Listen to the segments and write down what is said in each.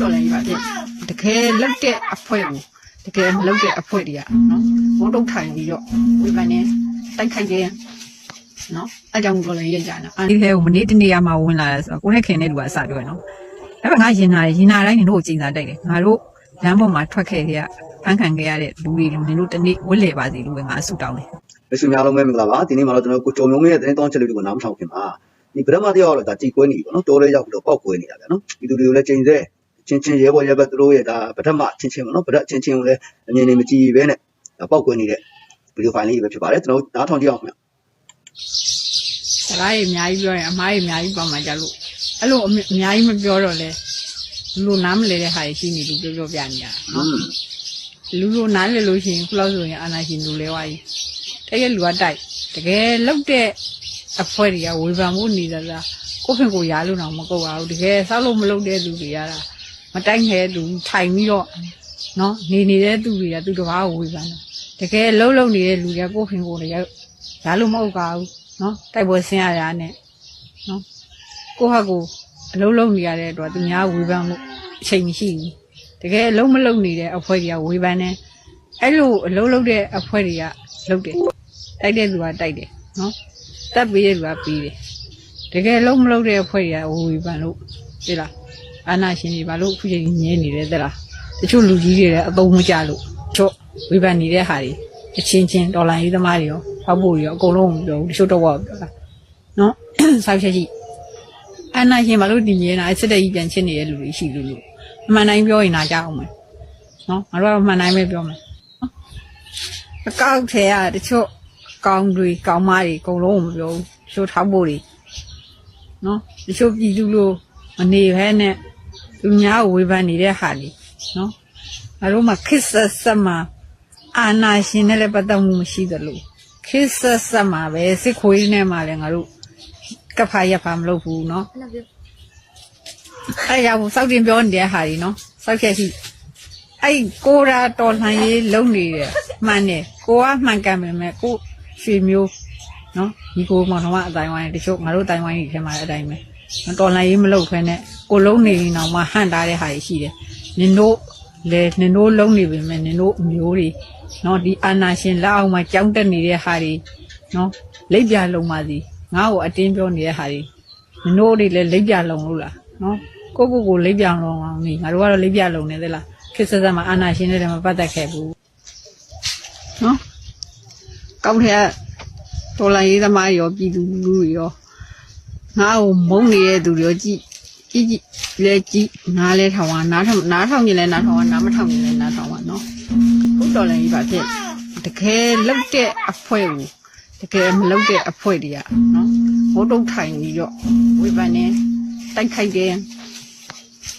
ဟုတ်တော်လည်းပါဖြစ်တကယ်လောက်တဲ့အဖွဲကိုတကယ်မလောက်တဲ့အဖွဲတွေကနော်ဘုံတုတ်ထိုင်ပြီးတော့ဝိပန်နဲ့တိုက်ခိုက်တယ်နော်အဲကြောင့်တော်လည်းရကြတာအဲဒီထဲကိုမနေ့တနေ့ရမှဝင်လာတယ်ဆိုတော့ကိုနဲ့ခင်တဲ့လူကအစပြောနော်အဲ့ဒါငါရင်နာရင်နာတိုင်းတို့ကိုချိန်စာတိုက်တယ်ငါတို့လမ်းပေါ်မှာထွက်ခဲ့တဲ့ဖန်ခံခဲ့ရတဲ့လူတွေလူတွေတို့တနေ့ဝတ်လေပါစီလို့ပဲငါဆုတောင်းတယ်လက်ရှိများလုံးပဲမင်္ဂလာပါဒီနေ့မှာတော့ကျွန်တော်ကိုကျော်မျိုးမင်းရဲ့သတင်းတောင်းချက်လေးတွေကိုနားမထောင်ခင်ပါဒီပထမတရားတော့ဒါကြည်ကွဲနေပြီပေါ့နော်တိုးလေးရောက်ပြီးတော့ပောက်ကွဲနေတာဗျာနော်ဒီလူတွေကိုလည်းချိန်စေ ချင်းချင်းရဲဘော်ရဲဘက်သူတို့ရဲ့ဒါပထမချင်းချင်းပေါ့နော်ပထချင်းချင်းကိုလည်းအမြင်နဲ့မကြည့်ဘဲနဲ့ဒါပောက်ကွဲနေတဲ့ဗီဒီယိုဖိုင်လေးပဲဖြစ်ပါတယ်ကျွန်တော်နားထောင်ကြည့်အောင်ခင်ဗျစကားကြီးအများကြီးပြောရင်အမားကြီးအများကြီးပေါ့မှကြလို့အဲ့လိုအမြအများကြီးမပြောတော့လဲလူနားမလဲတဲ့ဟာကြီးရှိနေလို့ပြောပြောပြနေရတာอืနော်มလူလိုနားလဲလို့ရှိရင်ခုလောက်ဆိုရင်အာနာရှင်လူလဲဝါကြီးတကယ်လူကတိုက်တကယ်လောက်တဲ့အဖွဲတွေကဝေဖန်ဖို့နေတာလားကိုယ့်ခင်ကိုယ်ရားလို့တော့မကုတ်ပါဘူးတကယ်ဆောက်လို့မလုပ်တဲ့လူတွေရတာ မတိုက်ခဲလူထိုင်ပြီးတော့နော်နေနေတဲ့သူတွေကသူတစ်ပါးကိုဝေဖန်တယ်တကယ်လှုပ်လှုပ်နေတဲ့လူတွေကကိုယ့်ခင်ကိုယ်တွေရားလို့မဟုတ်ပါဘူးနော်တိုက်ပွဲဆင်းရတာနဲ့နော်ကိုယ့်ဟာကိုယ်အလုံးလုံးနေရတဲ့အတွက်သူများဝေဖန်မှုအချိန်မရှိဘူးတကယ်အလုံးမလုံးနေတဲ့အဖွဲတွေကဝေဖန်နေအဲ့လိုအလုံးလုံးတဲ့အဖွဲတွေကလုံးတယ်တိုက်တဲ့လူကတိုက်တယ်နော်တက်ပေးတဲ့လူကပေးတယ်တကယ်လုံးမလုံးတဲ့အဖွဲတွေကဝေဖန်လို့သိလား အာနာရှင်တွေဘာလို့အခုချိန်ကြီးညင်းနေလဲသိလားတချို့လူကြီးတွေလည်းအသုံးမကျလို့ချော့ဝေဖန်နေတဲ့ဟာတွေအချင်းချင်းဒေါ်လာရေးသမားတွေရောဖောက်ဖို့တွေရောအကုန်လုံးမပြောဘူးတချို့တော့ပြောတာနော်ဆောက်ချက်ရှိအာနာရှင်ဘာလို့ဒီညင်းတာစစ်တဲ့ကြီးပြန်ချစ်နေတဲ့လူတွေရှိလို့လို့အမှန်တိုင်းပြောရင်နာကြအောင်မယ်နော်ငါတို့ကအမှန်တိုင်းပဲပြောမယ်နော်အကောက်ထဲကတချို့ကောင်းတွေကောင်းမတွေအကုန်လုံးမပြောဘူးတချို့ထောက်ဖို့တွေနော်တချို့ပြည်သူလိုမနေဘဲနဲ့ သူများကိုဝေဖန်နေတဲ့ဟာတွေနော်ငါတို့မှခစ်ဆက်ဆက်မှာအာနာရှင်နဲ့လည်းပတ်သက်မှုမရှိသလိုခစ်ဆက်ဆက်မှာပဲစစ်ခွေးနဲ့မှလည်းငါတို့ကပ်ဖာရက်ဖာမလုပ်ဘူးနော်အဲ့ရဘူးစောက်တင်ပြောနေတဲ့ဟာကြီးနော်စောက်ချက်ရှိအဲ့ကိုရာတော်လှန်ရေးလုံနေတယ်မှန်တယ်ကိုကမှန်ကန်ပေမဲ့ကိုရွှေမျိုးနော်ဒီကိုမောင်တော်ကအတိုင်းဝိုင်းတချို့ငါတို့အတိုင်းဝိုင်းကြီးထဲမှာလည်းအတိုင်းပဲနော် တော်လှန်ရေးမလုပ်ခဲနဲ့ကိုလုံးနေနေတော့မှဟန့်တားတဲ့ဟာကြီးရှိတယ်နင်တို့လေနင်တို့လုံးနေပေမဲ့နင်တို့အမျိုးတွေနော်ဒီအာနာရှင်လက်အောက်မှာကြောင်းတက်နေတဲ့ဟာတွေနော်လက်ပြလုံးပါစီငါ့ကိုအတင်းပြောနေတဲ့ဟာတွေမနိုးတွေလည်းလိပ်ပြလုံလို့လားနော်ကိုကိုကိုလိပ်ပြလုံအောင်နေငါတို့ကတော့လိပ်ပြလုံနေသလားခစ်ဆက်ဆက်မှာအာနာရှင်တွေလည်းမပတ်သက်ခဲ့ဘူးနော်ကောင်းတဲ့တော်လိုင်းရေးသမားရောပြည်သူလူထုရော ငါ့ကိုမုန်းနေတဲ့သူတွေရောကြည့်ကြည့်ကြည့်လဲကြည့်နားလဲထောင်ပါနားထောင်နားထောင်ရင်လည်းနားထောင်ပါနားမထောင်ရင်လည်းနားထောင်ပါနော်ဟုတ်တော်လည်းကြီးပါဖြစ်တကယ်လောက်တဲ့အဖွဲကိုတကယ်မလောက်တဲ့အဖွဲတွေကနော်ဘုံတုတ်ထိုင်ပြီးတော့ဝိပန်နဲ့တိုက်ခိုက်တယ်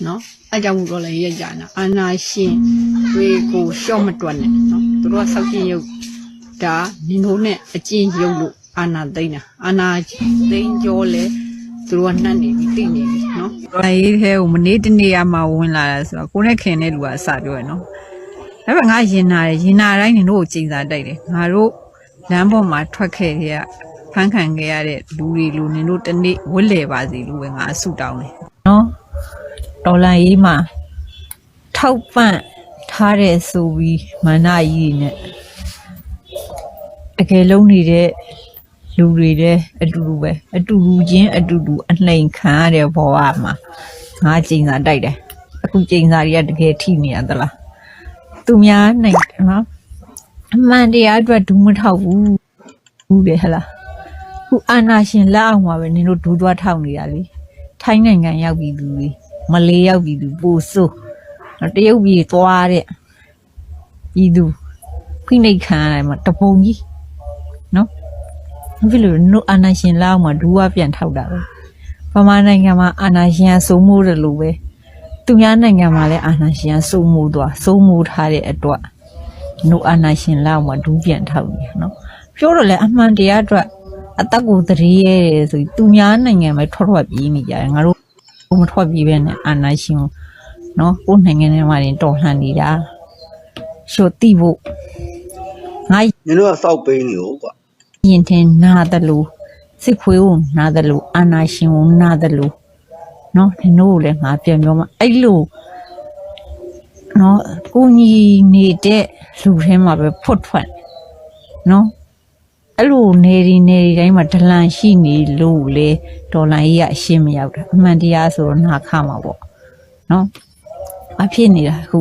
နော်အဲကြောင့်မို့တော့လည်းရကြနာအာနာရှင်တွေကိုရှော့မတွက်နဲ့နော်သူတို့ကစောက်ကျင်ရုပ်ဒါနင်တို့နဲ့အကျဉ်းရုပ်လို့အာနာသိမ့်တာအာနာသိမ့်ကြောလဲ သူတို့ကနှံ့နေပြီတိနေပြီနော်အဲရေးထဲကိုမနေ့တနေ့ရမှဝင်လာတယ်ဆိုတော့ကိုနဲ့ခင်တဲ့လူကအစပြောရနော်အဲ့ဒါငါရင်နာတယ်ရင်နာတိုင်းနင်တို့ကိုချိန်စာတိုက်တယ်ငါတို့လမ်းပေါ်မှာထွက်ခဲ့တဲ့ဖန်ခံခဲ့ရတဲ့လူတွေလူနင်တို့တနေ့ဝတ်လေပါစီလို့ပဲငါဆုတောင်းတယ်နော်ဒေါ်လာရေးမှာထောက်ပံ့ထားတဲ့ဆိုပြီးမာနကြီးတွေနဲ့တကယ်လုံးနေတဲ့ လူတွေတဲ့အတူတူပဲအတူတူချင်းအတူတူအနှိမ်ခံရတဲ့ဘဝမှာငါကျိန်စာတိုက်တယ်အခုကျိန်စာတွေကတကယ်ထိနေရသလားသူများနိုင်နော်အမှန်တရားအတွက်ဒူးမထောက်ဘူးဘူးလေဟဲ့လားခုအာနာရှင်လက်အောက်မှာပဲနင်တို့ဒူးသွားထောက်နေတာလေထိုင်းနိုင်ငံရောက်ပြီသူတွေမလေးရောက်ပြီသူပိုဆိုးနော်တရုတ်ပြည်သွားတဲ့ပြည်သူဖိနှိတ်ခံရတယ်မတပုံကြီးနော် ဘာဖြစ်လို့နို့အာနာရှင်လောက်မှဒူးဝပြန်ထောက်တာပဲဗမာနိုင်ငံမှာအာနာရှင်ကစိုးမိုးတယ်လို့ပဲသူများနိုင်ငံမှာလည်းအာနာရှင်ကစိုးမိုးသွားစိုးမိုးထားတဲ့အတွက်နို့အာနာရှင်လောက်မှဒူးပြန်ထောက်နေနော်ပြောတော့လေအမှန်တရားအတွက်အသက်ကိုတရေရဲတယ်ဆိုပြီးသူများနိုင်ငံမှာထွက်ထွက်ပြေးနေကြတယ်ငါတို့ဘုံမထွက်ပြေးပဲနဲ့အာနာရှင်ကိုနော်ကိုယ်နိုင်ငံထဲမှာတင်တော်လှန်နေတာရှို့တိဖို့ငါနင်တို့ကစောက်ပိန်းနေရောကွာ ရင်ထင်နာတယ်လို့စစ်ခွေးကိုနာတယ်လို့အာနာရှင်ကိုနာတယ်လို့နော်ဒီနို့ကိုလည်းငါပြန်ပြောမှာအဲ့လိုနော်ကိုညီနေတဲ့လူထဲမှာပဲဖွတ်ထွက်နော်အဲ့လိုနေဒီနေဒီတိုင်းမှာဒလန်ရှိနေလို့လေဒေါ်လာကြီးကအရှင်းမရောက်တာအမှန်တရားဆိုတော့နာခမှာပေါ့နော်အဖြစ်နေတာအခု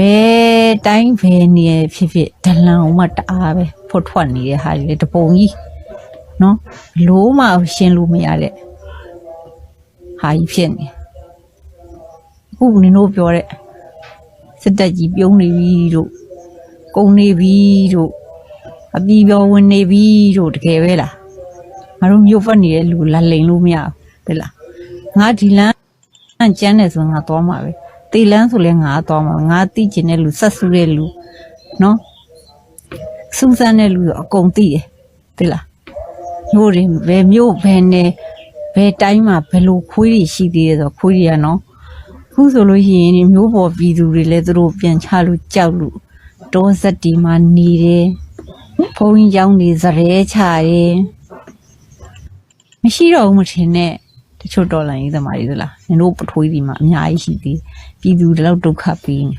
ဘယ်တိုင်းဘယ်နေရဖြစ်ဖြစ်ဒလန်အောင်မတအားပဲဖွတ်ထွက်နေတဲ့ဟာတွေလေတပုံကြီးနော်လို့မှရှင်းလို့မရတဲ့ဟာကြီးဖြစ်နေအခုနင်တို့ပြောတဲ့စစ်တပ်ကြီးပြုံးနေပြီတို့ကုန်းနေပြီတို့အပြီးပြောဝင်နေပြီတို့တကယ်ပဲလားငါတို့မြို့ဖက်နေတဲ့လူလာလိန်လို့မရဘူးတဲ့လားငါဒီလမ်းကျန်းနေဆိုငါသွားမှာပဲ တေလန်းဆိုလဲငါသွားမှာငါသိကျင်တဲ့လူဆက်ဆူတဲ့လူနော်စူးစမ်းတဲ့လူအကုန်သိတယ်တဲ့လားမြို့တွေဘယ်မြို့ဘယ်နယ်ဘယ်တိုင်းမှာဘယ်လိုခွေးတွေရှိသေးတယ်ဆိုတော့ခွေးတွေကနော်ခုဆိုလို့ရှိရင်ဒီမျိုးပေါ်ပြည်သူတွေလည်းသူတို့ပြန်ချလို့ကြောက်လို့တောစက်တီမှာနေတယ်ဘုံကြီးကျောင်းနေစရဲချတယ်မရှိတော့ဘူးမထင်နဲ့ တချို့တော်လိုင်းရေးသမားတွေသလားနင်တို့ပထွေးဒီမှာအများကြီးရှိသေးပြည်သူတွေတော့ဒုက္ခပေးနေ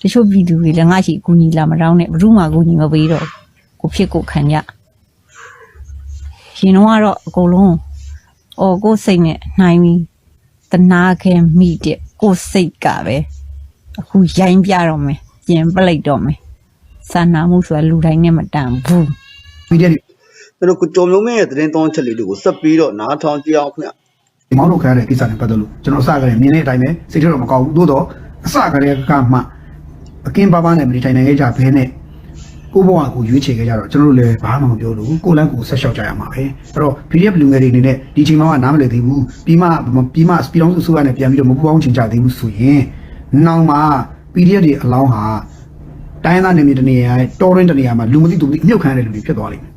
တချို့ပြည်သူတွေလည်းငါရှိအကူညီလာမတောင်းနဲ့ဘယ်သူမှအကူညီမပေးတော့ဘူးကိုဖြစ်ကိုခံကြရှင်တော့ကတော့အကုန်လုံးအော်ကိုယ်စိတ်နဲ့နိုင်ပြီတနာခဲမိတဲ့ကိုယ်စိတ်ကပဲအခုရိုင်းပြတော့မယ်ပြင်ပလိုက်တော့မယ်စာနာမှုဆိုတာလူတိုင်းနဲ့မတန်ဘူးမီဒီယာတွေကျွန်တော်ကိုကျော်မျိုးမင်းရဲ့သတင်းတောင်းချက်လေးတွေကိုဆက်ပြီးတော့နားထောင်ကြည့်အောင်ခင်ဗျ ဒီမောင်းထုတ်ခံရတဲ့ကိစ္စနဲ့ပတ်သက်လို့ကျွန်တော်အစကလည်းမြင်တဲ့အတိုင်းပဲစိတ်ထဲတော့မကောင်းဘူးသို့တော့အစကလည်းကမှအကင်းပါးပါးနဲ့မဒီထိုင်နိုင်ခဲ့ကြဘဲနဲ့ကိုဘဝကိုရွေးချယ်ခဲ့ကြတော့ကျွန်တော်တို့လည်းဘာမှမပြောလို့ကိုလန်းကိုဆက်လျှောက်ကြရမှာပဲအဲ့တော့ PDF လူငယ်တွေအနေနဲ့ဒီချိန်မှာကနားမလည်သေးဘူးပြီးမှပြီးမှစပီလောင်းစုစုရနဲ့ပြန်ပြီးတော့မပူပေါင်းချင်ကြသေးဘူးဆိုရင်နောက်မှာ PDF တွေအလောင်းဟာတိုင်းသားနေမြေတနေရာတော်ရင်းတနေရာမှာလူမသိသူမသိအမြုပ်ခံရတဲ့လူတွေဖြစ်သွားလိမ့်မယ်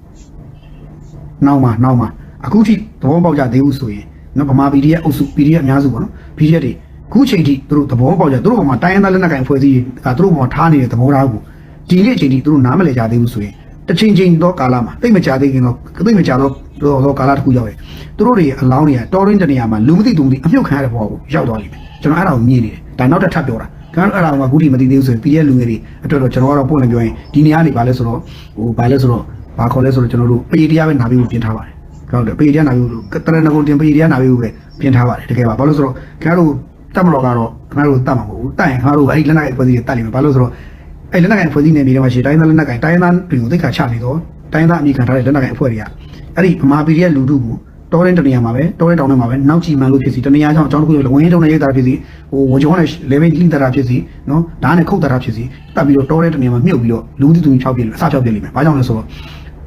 နောက်မှာနောက်မှာအခုထိသဘောပေါက်ကြသေးဘူးဆိုရင် နော်ဗမာ PDF အုပ်စု PDF အများစုပေါ့နော် PDF တွေအခုချိန်ထိသူတို့သဘောပေါက်ကြသူတို့ဘက်မှာတိုင်းရင်းသားလက်နက်ကိုင်ဖွဲ့စည်းကသူတို့ဘက်မှာထားနေတဲ့သဘောထားကိုဒီနေ့အချိန်ထိသူတို့နားမလည်ကြသေးဘူးဆိုရင်တစ်ချိန်ချိန်သောကာလမှာသိမကြသေးခင်တော့သိမကြတော့တော့ကာလတစ်ခုရောက်ရင်သူတို့တွေအလောင်းတွေကတော်ရင်းတနေရာမှာလူမသိသူမသိအမြုပ်ခံရတဲ့ဘဝကိုရောက်သွားလိမ့်မယ်ကျွန်တော်အဲ့ဒါကိုမြင်နေတယ်ဒါနောက်တစ်ထပ်ပြောတာကျွန်တော်အဲ့ဒါကအခုထိမသိသေးဘူးဆိုရင် PDF လူငယ်တွေအတွက်တော့ကျွန်တော်ကတော့ပုံလည်းပြောရင်ဒီနေရာနေပါလဲဆိုတော့ဟိုဘာလဲဆိုတော့ဘာခေါ်လဲဆိုတော့ကျွန်တော်တို့ပေတရားပဲနာပြီးပြင်ထားပါတယ် ဟုတ်တယ်ပေတရားနာပြီးတရဏဂုံတင်ပေတရားနာပြီးပဲပြင်ထားပါတယ်တကယ်ပါဘာလို့ဆိုတော့ခင်ဗျားတို့တတ်မလို့ကတော့ခင်ဗျားတို့တတ်မှာမဟုတ်ဘူးတတ်ရင်ခင်ဗျားတို့အဲ့ဒီလက်နက်ကိုဖွဲ့စည်းတတ်လိမ့်မယ်ဘာလို့ဆိုတော့အဲ့လက်နက်ကိုဖွဲ့စည်းနေပြီးတော့ရှိတိုင်းသားလက်နက်ကိုတိုင်းသားတွေကိုသိခါချနေတော့တိုင်းသားအမိခံထားတဲ့လက်နက်ကိုအဖွဲ့တွေကအဲ့ဒီဗမာပြည်ရဲ့လူထုကိုတော်ရင်တနေရာမှာပဲတော်ရင်တောင်းထဲမှာပဲနောက်ကြည့်မှန်လို့ဖြစ်စီတနေရာကြောင့်အကြောင်းတစ်ခုလို့ဝင်ရင်တုံနဲ့ရိတ်တာဖြစ်စီဟိုဝကြောနဲ့ level လိတာဖြစ်စီနော်ဓာတ်နဲ့ခုတ်တာဖြစ်စီတက်ပြီးတော့တော်ရင်တနေရာမှာမြုပ်ပြီးတော့လူသူသူ6ပြည့်အစ6ပြည့်လိမ့်မယ်ဘာကြောင့်လဲဆိုတော့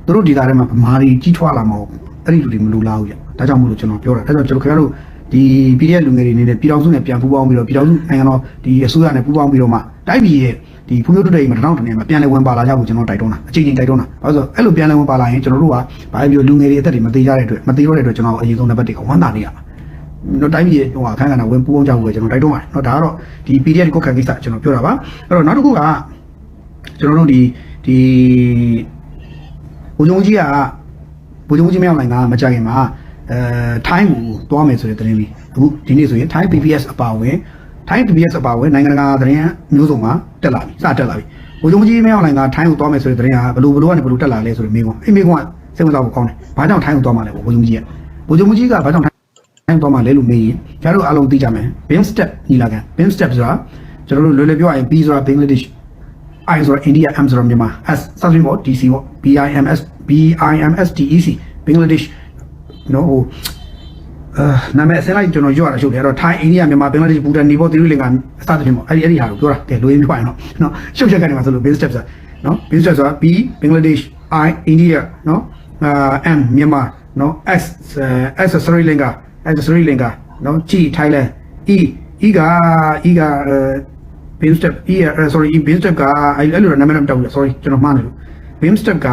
သူတို့ဒေတာထဲမှာဗမာတွေကြီးထွားလာမှာဟုတ် အဲ့ဒီလူတွေမလိုလားဘူးကြဒါကြောင့်မို့လို့ကျွန်တော်ပြောတာဒါကြောင့်ကျွန်တော်ခင်ဗျားတို့ဒီ PDF လူငယ်တွေနေနဲ့ပြည်တော်စုနဲ့ပြန်ပူးပေါင်းပြီးတော့ပြည်တော်စုနိုင်ငံတော်ဒီအစိုးရနဲ့ပူးပေါင်းပြီးတော့မှတိုက်ပြည်ရဲ့ဒီဖွံ့ဖြိုးတိုးတက်ရေးမှာတောင်းတနေမှာပြန်လည်ဝင်ပါလာကြဖို့ကျွန်တော်တိုက်တွန်းတာအချိန်ချင်းတိုက်တွန်းတာဘာလို့ဆိုတော့အဲ့လိုပြန်လည်ဝင်ပါလာရင်ကျွန်တော်တို့ကဘာပဲပြောလူငယ်တွေအသက်တွေမသေးကြတဲ့အတွက်မသေးတော့တဲ့အတွက်ကျွန်တော်အရင်ဆုံးနံပါတ်1ကဝမ်းသာနေရမှာတော့တိုင်းပြည်ဟိုအခန်းကဏ္ဍဝင်ပူးပေါင်းကြဖို့ပဲကျွန်တော်တိုက်တွန်းပါတယ်เนาะဒါကတော့ဒီ PDF ကိုခံကိစ္စကျွန်တော်ပြောတာပါအဲ့တော့နောက်တစ်ခုကကျွန်တော်တို့ဒီဒီ ဘုံဂျုံကြီး ကဘုံဂျုံကြီးမရောက်နိုင်တာမကြခင်မှာအဲထိုင်းကိုတွားမယ်ဆိုတဲ့သတင်းလေးအခုဒီနေ့ဆိုရင်ထိုင်း PPS အပါအဝင်ထိုင်း PPS အပါအဝင်နိုင်ငံတကာသတင်းမျိုးစုံမှာတက်လာပြီစတက်လာပြီဘုံဂျုံကြီးမရောက်နိုင်တာထိုင်းကိုတွားမယ်ဆိုတဲ့သတင်းကဘလို့ဘလို့ကနေဘလို့တက်လာလဲဆိုတဲ့မိကွန်းအဲ့မိကွန်းကစိတ်ဝင်စားဖို့ကောင်းတယ်ဘာကြောင့်ထိုင်းကိုတွားမှာလဲဘုံဂျုံကြီးကဘုံဂျုံကြီးကဘာကြောင့်ထိုင်းတွားမှာလဲလို့မေးရင်ကျတို့အားလုံးသိကြမယ် BIM step ညီလာခံ BIM step ဆိုတာကျွန်တော်တို့လွယ်လွယ်ပြောရရင် B ဆိုတာ Bangladesh I ဆိုတော့ India M ဆိုတော့မြန်မာ S စသဖြင့်ပေါ့ DC ပေါ့ BIMS BIMSTEC Bangladesh နော်ဟိုအာနာမည်အစင်းလိုက်ကျွန်တော်ရွတ်ရတာချုပ်တယ်အဲ့တော့ Thai India မြန်မာ Bangladesh Bhutan Nepal သီရိလင်္ကာအစသဖြင့်ပေါ့အဲ့ဒီအဲ့ဒီဟာကိုပြောတာကဲလိုရင်းပြရင်နော်နော်ရှုပ်ချက်ကနေမှာဆိုလို့ base step ဆိုတာနော် base step ဆိုတာ B Bangladesh I India နော်အာ M မြန်မာနော် X uh, S Sri Lanka S Sri Lanka နော် G Thailand E E က E က အဲ beam step အေး sorry beam step ကအဲ့အဲ့လိုနာမည်မတောက်ဘူး sorry ကျွန်တော်မှားနေလို့ beam step က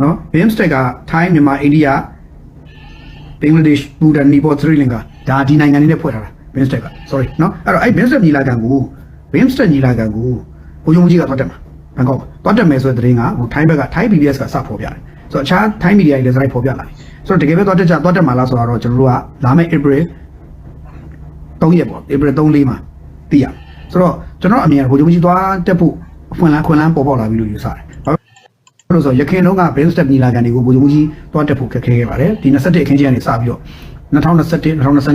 နော် beam step က Thai မြန်မာ India Bangladesh Bhutan Nepal Sri Lanka ဒါဒီနိုင်ငံတွေနဲ့ဖွဲ့ထားတာ beam step က sorry နော်အဲ့တော့အဲ့ beam step ညီလာခံကို beam step ညီလာခံကိုဘုံယုံကြီးကသွားတက်မှာဘန်ကောက်သွားတက်မယ်ဆိုတဲ့သတင်းကဟို Thai ဘက်က Thai PBS ကစဖော်ပြတယ်ဆိုတော့အခြား Thai media တွေလည်းစလိုက်ဖော်ပြလာပြီဆိုတော့တကယ်ပဲသွားတက်ကြသွားတက်မှာလားဆိုတော့ကျွန်တော်တို့ကလာမယ့် April 3ရက်ပေါ့ April 3 4မှာသိရမယ် ဆိုတော့ကျွန်တော်အမြင်ကဗိုလ်ချုပ်ကြီးသွားတက်ဖို့အခွင့်အလမ်းခွင့်အလမ်းပေါ်ပေါက်လာပြီလို့ယူဆတယ်ဘာလို့လဲဆိုတော့ရခိုင်တုန်းက base step ညီလာခံတွေကိုဗိုလ်ချုပ်ကြီးသွားတက်ဖို့ခက်ခဲခဲ့ပါတယ်ဒီ27အခင်းကျင်းကနေစပြီးတော့2021 2022 23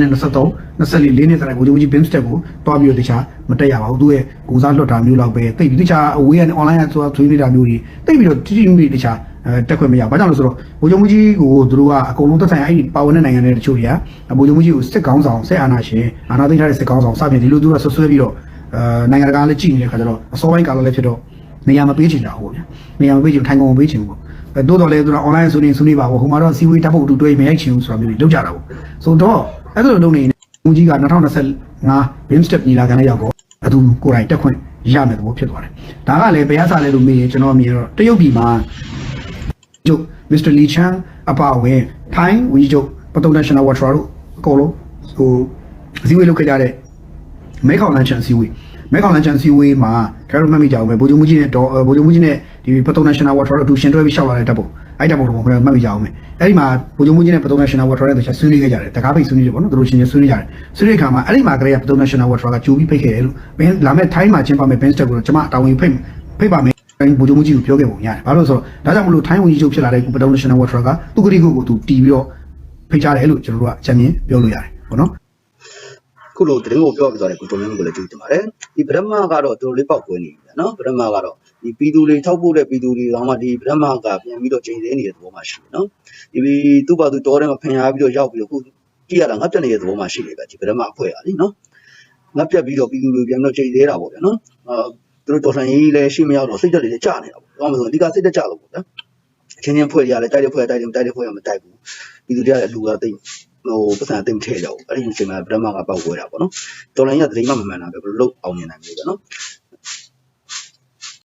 24နှစ်တိုင်းဗိုလ်ချုပ်ကြီး base step ကိုတွားပြီးတော့တခြားမတက်ရပါဘူးသူရဲ့ကိုစားလွှတ်တာမျိုးလောက်ပဲတိတ်ပြီးတခြားအဝေးကနေ online ကသွားသွေးနေတာမျိုးတွေတိတ်ပြီးတော့တိတိမိတခြားအဲတက်ခွင့်မရဘူး။ဘာကြောင့်လဲဆိုတော့ဗိုလ်ချုပ်ကြီးကိုသူတို့ကအကုန်လုံးသက်ဆိုင်အဲ့ဒီပါဝင်တဲ့နိုင်ငံတွေတချို့တွေကဗိုလ်ချုပ်ကြီးကိုစစ်ကောင်းဆောင်စစ်အာဏာရှင်အာဏာသိမ်းထားတဲ့စစ်ကောင်းဆောင်စပြင်ဒီလိုသူကဆွဆွဲပြီးတော့ အဲနိုင်ငံတကာလည်းကြည့်နေတဲ့ခါကျတော့အစောပိုင်းကာလလည်းဖြစ်တော့နေရာမပေးချင်တာဟုတ်ဗျာ။နေရာမပေးချင်ထိုင်ကုန်မပေးချင်ဘူးပေါ့။အဲတိုးတော်လည်းသူက online ဆိုနေဆွနေပါဘောဟိုမှာတော့စီဝေးတပ်ဖို့အတူတွေ့မရိုက်ချင်ဘူးဆိုတာမျိုးတွေလုပ်ကြတာပေါ့။ဆိုတော့အဲ့လိုလုပ်နေဦးကြီးက2025 BIM step ညီလာခံလေးရောက်တော့အတူကိုယ်တိုင်တက်ခွင့်ရမယ်သဘောဖြစ်သွားတယ်။ဒါကလည်းဘယ်အစားလဲလို့မေးရင်ကျွန်တော်မြင်တော့တရုတ်ပြည်မှာကျုပ်မစ္စတာလီချန်အပါအဝင်ထိုင်းဝန်ကြီးချုပ်ပတုံနက်ရှင်နယ်ဝါထရာတို့အကုန်လုံးဟိုအစည်းအဝေးလုပ်ခဲ့ကြတဲ့ မဲခေါင်လန်ချန်အစည်းအဝေးမဲခေါင်လန်ချန်အစည်းအဝေးမှာကဲရိုမတ်မိကြအောင်ပဲဗိုလ်ချုပ်မှုကြီးနဲ့တော့ဗိုလ်ချုပ်မှုကြီးနဲ့ဒီပတုံနက်ရှင်နယ်ဝါထရာတို့အတူရှင်တွဲပြီးရှောက်လာတဲ့တပ်ပုံအဲ့တပ်ပုံတော့ကျွန်တော်မှတ်မိကြအောင်ပဲအဲ့ဒီမှာဗိုလ်ချုပ်မှုကြီးနဲ့ပတုံနက်ရှင်နယ်ဝါထရာနဲ့တခြားဆွေးနွေးခဲ့ကြတယ်တကားပိတ်ဆွေးနွေးတယ်ပေါ့နော်သူတို့ရှင်ချင်းဆွေးနွေးကြတယ်ဆွေးနွေးခါမှာအဲ့ဒီမှာကလေးကပတုံနက်ရှင်နယ်ဝါထရာကကြိုပြီးဖိတ်ခဲ့တယ်လို့ဘယ်လာမဲ့ထိုင်းမှာကျင်းပမဲ့ bench step ကိုတော့ကျွန်မတာဝန်ဖိတ်ဖိတ်ပါမယ်တိုင်းဗိုလ်ချုပ်မှုကြီးကိုပြောခဲ့ပုံရတယ်။ဘာလို့လဲဆိုတော့ဒါကြောင့်မလို့ထိုင်းဝန်ကြီးချုပ်ဖြစ်လာတဲ့ပဒေါနရှင်နယ်ဝါထရာကသူကတိကိုကိုသူတီးပြီးတော့ဖိတ်ကြားတယ်လို့ကျွန်တော်တို့ကအကြံဉာဏ်ပြောလို့ရတယ်ပေါ့နော် ခုလိုသတင်းကိုပြောပြသွားတဲ့ကိုတုံမျိုးကိုလည်းကြည့်တင်ပါတယ်ဒီဗရမကတော့တော်တော်လေးပေါက်ကွဲနေပြီနော်ဗရမကတော့ဒီပြည်သူတွေထောက်ပို့တဲ့ပြည်သူတွေတော့မှဒီဗရမကပြန်ပြီးတော့ချိန်သေးနေတဲ့သဘောမှရှိတယ်နော်ဒီသူ့ဘာသူတော်တယ်မှာဖင်ရပြီးတော့ရောက်ပြီးတော့ခုကြည့်ရတာငတ်ပြတ်နေတဲ့သဘောမှရှိနေပဲဒီဗရမအဖွဲ့ကလीနော်ငတ်ပြတ်ပြီးတော့ပြည်သူတွေပြန်ပြီးတော့ချိန်သေးတာပေါ့ဗျာနော်အာသူတို့တော်ဆန်ကြီးလည်းရှိမရောက်တော့စိတ်တက်တွေလည်းကြာနေတာပေါ့ဘာမှမဆိုအဓိကစိတ်တက်ကြလို့ပေါ့ဗျာချင်းချင်းဖွဲ့ရလဲတိုက်တဲ့ဖွဲ့တိုက်တယ်တိုက်တဲ့ဖွဲ့ရမတိုက်ဘူးပြည်သူတွေကလည်းလူကသိ ဟိုပတ်စံသိမထဲကြဘူးအဲ့ဒီအချိန်မှာဗရမကပောက်ကွဲတာပေါ့နော်တော်လိုင်းကသတိမှမမှန်တာပဲဘယ်လိုလုပ်အောင်မြင်နိုင်မလဲဗျာနော်